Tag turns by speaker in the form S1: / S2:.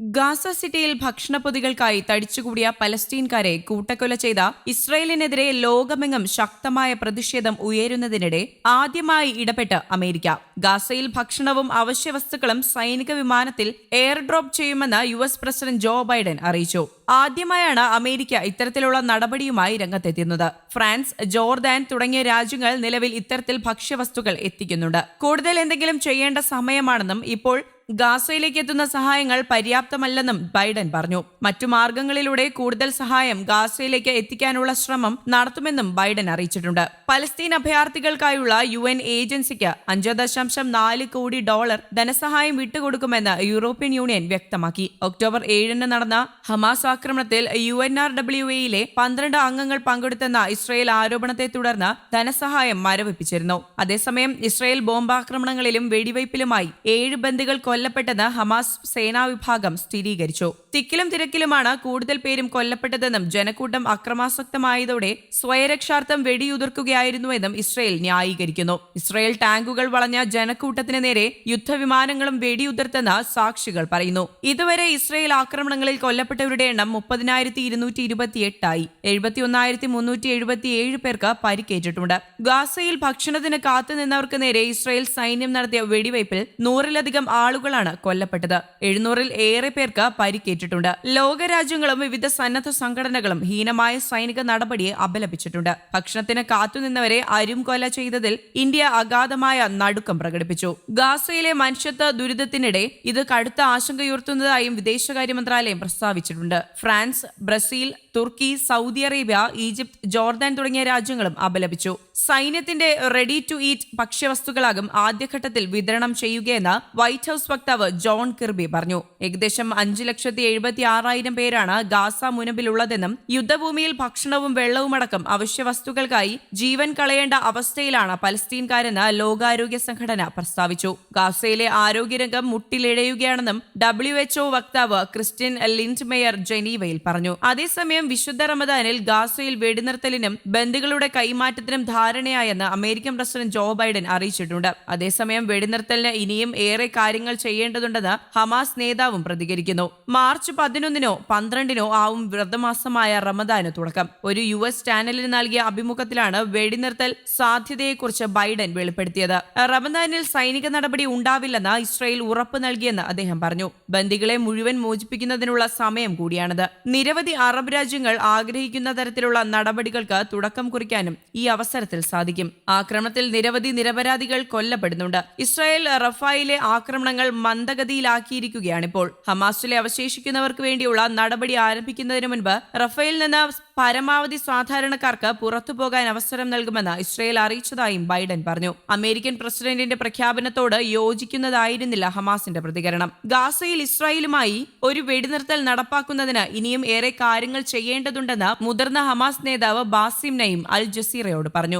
S1: Gaza സിറ്റിയിൽ ഭക്ഷണപ്പൊതികൾക്കായി തടിച്ചുകൂടിയ പലസ്തീൻകാരെ കൂട്ടക്കൊല ചെയ്ത ഇസ്രയേലിനെതിരെ ലോകമെങ്ങും ശക്തമായ പ്രതിഷേധം ഉയരുന്നതിനിടെ ആദ്യമായി ഇടപെട്ട് അമേരിക്ക. ഗാസയിൽ ഭക്ഷണവും അവശ്യവസ്തുക്കളും സൈനിക വിമാനത്തിൽ എയർ ഡ്രോപ്പ് ചെയ്യുമെന്ന് U S president Joe Biden അറിയിച്ചു. ആദ്യമായാണ് അമേരിക്ക ഇത്തരത്തിലുള്ള നടപടിയുമായി രംഗത്തെത്തുന്നത് ഫ്രാൻസ് ജോർദാൻ തുടങ്ങിയ രാജ്യങ്ങൾ നിലവിൽ ഇത്തരത്തിൽ ഭക്ഷ്യവസ്തുക്കൾ എത്തിക്കുന്നുണ്ട്. കൂടുതൽ എന്തെങ്കിലും ചെയ്യേണ്ട സമയമാണെന്നും ഇപ്പോൾ ഗാസയിലേക്ക് എത്തുന്ന സഹായങ്ങൾ പര്യാപ്തമല്ലെന്നും ബൈഡൻ പറഞ്ഞു. മറ്റു മാർഗങ്ങളിലൂടെ കൂടുതൽ സഹായം ഗാസയിലേക്ക് എത്തിക്കാനുള്ള ശ്രമം നടത്തുമെന്നും ബൈഡൻ അറിയിച്ചിട്ടുണ്ട്. പലസ്തീൻ അഭയാർത്ഥികൾക്കായുള്ള യു എൻ ഏജൻസിക്ക് അഞ്ച് ദശാംശം നാല് കോടി ഡോളർ ധനസഹായം വിട്ടുകൊടുക്കുമെന്ന് യൂറോപ്യൻ യൂണിയൻ വ്യക്തമാക്കി. ഒക്ടോബർ ഏഴിന് നടന്ന ഹമാസ് ആക്രമണത്തിൽ യു എൻ ആർ ഡബ്ല്യു എയിലെ പന്ത്രണ്ട് അംഗങ്ങൾ പങ്കെടുത്തെന്ന ഇസ്രയേൽ ആരോപണത്തെ തുടർന്ന് ധനസഹായം മരവിപ്പിച്ചിരുന്നു. അതേസമയം ഇസ്രയേൽ ബോംബാക്രമണങ്ങളിലും വെടിവയ്പിലുമായി ഏഴ് ബന്ദികൾ കൊല്ലപ്പെട്ടെന്ന് ഹമാസ് സേനാ വിഭാഗം സ്ഥിരീകരിച്ചു തിക്കിലും തിരക്കിലുമാണ് കൂടുതൽ പേരും കൊല്ലപ്പെട്ടതെന്നും ജനക്കൂട്ടം അക്രമാസക്തമായതോടെ സ്വയരക്ഷാർത്ഥം വെടിയുതിർക്കുകയായിരുന്നുവെന്നും ഇസ്രയേൽ ന്യായീകരിക്കുന്നു. ഇസ്രയേൽ ടാങ്കുകൾ വളഞ്ഞ ജനക്കൂട്ടത്തിന് നേരെ യുദ്ധവിമാനങ്ങളും വെടിയുതിർത്തെന്ന് സാക്ഷികൾ പറയുന്നു. ഇതുവരെ ഇസ്രയേൽ ആക്രമണങ്ങളിൽ കൊല്ലപ്പെട്ടവരുടെ എണ്ണം മുപ്പതിനായിരത്തി ഇരുന്നൂറ്റി ഇരുപത്തിയെട്ടായി എഴുപത്തിയൊന്നായിരത്തി മുന്നൂറ്റി എഴുപത്തിയേഴ് പേർക്ക് പരിക്കേറ്റിട്ടുണ്ട്. ഗാസയിൽ ഭക്ഷണത്തിന് കാത്തുനിന്നവർക്ക് നേരെ ഇസ്രയേൽ സൈന്യം നടത്തിയ വെടിവയ്പിൽ നൂറിലധികം ആളുകളാണ് കൊല്ലപ്പെട്ടത്. എഴുന്നൂറിൽ ഏറെ പേർക്ക് പരിക്കേറ്റിട്ടുണ്ട് ലോകരാജ്യങ്ങളും വിവിധ സന്നദ്ധ സംഘടനകളും ഹീനമായ സൈനിക നടപടിയെ അപലപിച്ചിട്ടുണ്ട്. ഭക്ഷണത്തിന് കാത്തുനിന്നവരെ അരും കൊല ചെയ്തതിൽ ഇന്ത്യ അഗാധമായ നടുക്കം പ്രകടിപ്പിച്ചു. ഗാസയിലെ മനുഷ്യത്വ ദുരിതത്തിനിടെ ഇത് കടുത്ത ആശങ്കയുയർത്തുന്നതായും വിദേശകാര്യ മന്ത്രാലയം പ്രസ്താവിച്ചിട്ടുണ്ട്. ഫ്രാൻസ് ബ്രസീൽ തുർക്കി സൗദി അറേബ്യ ഈജിപ്ത് ജോർദാൻ തുടങ്ങിയ രാജ്യങ്ങളും അപലപിച്ചു. സൈന്യത്തിന്റെ റെഡി ടു ഈറ്റ് ഭക്ഷ്യവസ്തുക്കളാകും ആദ്യഘട്ടത്തിൽ വിതരണം ചെയ്യുകയെന്ന് വൈറ്റ് ഹൌസ് വക്താവ് ജോൺ കിർബി പറഞ്ഞു. ഏകദേശം അഞ്ച് ലക്ഷത്തി എഴുപത്തി ആറായിരം പേരാണ് ഗാസ മുനമ്പിലുള്ളതെന്നും യുദ്ധഭൂമിയിൽ ഭക്ഷണവും വെള്ളവുമടക്കം അവശ്യവസ്തുക്കൾക്കായി ജീവൻ കളയേണ്ട അവസ്ഥയിലാണ് പലസ്തീൻകാരെന്ന് ലോകാരോഗ്യ സംഘടന പ്രസ്താവിച്ചു. ഗാസയിലെ ആരോഗ്യരംഗം മുട്ടിലിഴയുകയാണെന്നും ഡബ്ല്യു എച്ച്ഒ വക്താവ് ക്രിസ്ത്യൻ ലിൻഡ് മേയർ ജനീവയിൽ പറഞ്ഞു. അതേസമയം വിശുദ്ധ റമദാനിൽ ഗാസയിൽ വെടിനിർത്തലിനും ബന്ധുക്കളുടെ കൈമാറ്റത്തിനും ധാരണയായെന്ന് അമേരിക്കൻ പ്രസിഡന്റ് ജോ ബൈഡൻ അറിയിച്ചിട്ടുണ്ട്. അതേസമയം വെടിനിർത്തലിന് ഇനിയും ഏറെ കാര്യങ്ങൾ ചെയ്യേണ്ടതുണ്ടെന്ന് ഹമാസ് നേതാവും പ്രതികരിക്കുന്നു. മാർച്ച് പതിനൊന്നിനോ പന്ത്രണ്ടിനോ ആവും വ്രതമാസമായ റമദാന് തുടക്കം. ഒരു യു എസ് ചാനലിന് നൽകിയ അഭിമുഖത്തിലാണ് വെടിനിർത്തൽ സാധ്യതയെക്കുറിച്ച് ബൈഡൻ വെളിപ്പെടുത്തിയത്. റമദാനിൽ സൈനിക നടപടി ഉണ്ടാവില്ലെന്ന് ഇസ്രായേൽ ഉറപ്പ് നൽകിയെന്ന് അദ്ദേഹം പറഞ്ഞു. ബന്ദികളെ മുഴുവൻ മോചിപ്പിക്കുന്നതിനുള്ള സമയം കൂടിയാണിത്. നിരവധി അറബ് രാജ്യങ്ങൾ ആഗ്രഹിക്കുന്ന തരത്തിലുള്ള നടപടികൾക്ക് തുടക്കം കുറിക്കാനും ഈ അവസരത്തിൽ സാധിക്കും. ആക്രമണത്തിൽ നിരവധി നിരപരാധികൾ കൊല്ലപ്പെടുന്നുണ്ട്. ഇസ്രായേൽ റഫായിലെ ആക്രമണങ്ങൾ മന്ദഗതിയിലാക്കിയിരിക്കുകയാണിപ്പോൾ. ഹമാസിലെ അവശേഷിക്കുന്നവർക്ക് വേണ്ടിയുള്ള നടപടി ആരംഭിക്കുന്നതിന് മുൻപ് റഫേൽ നിന്ന് പരമാവധി സാധാരണക്കാർക്ക് പുറത്തു പോകാൻ അവസരം നൽകുമെന്ന് ഇസ്രായേൽ അറിയിച്ചതായും ബൈഡൻ പറഞ്ഞു. അമേരിക്കൻ പ്രസിഡന്റിന്റെ പ്രഖ്യാപനത്തോട് യോജിക്കുന്നതായിരുന്നില്ല ഹമാസിന്റെ പ്രതികരണം. ഗാസയിൽ ഇസ്രായേലുമായി ഒരു വെടിനിർത്തൽ നടപ്പാക്കുന്നതിന് ഇനിയും ഏറെ കാര്യങ്ങൾ ചെയ്യേണ്ടതുണ്ടെന്ന് മുതിർന്ന ഹമാസ് നേതാവ് ബാസിം നയിം അൽ ജസീറയോട് പറഞ്ഞു.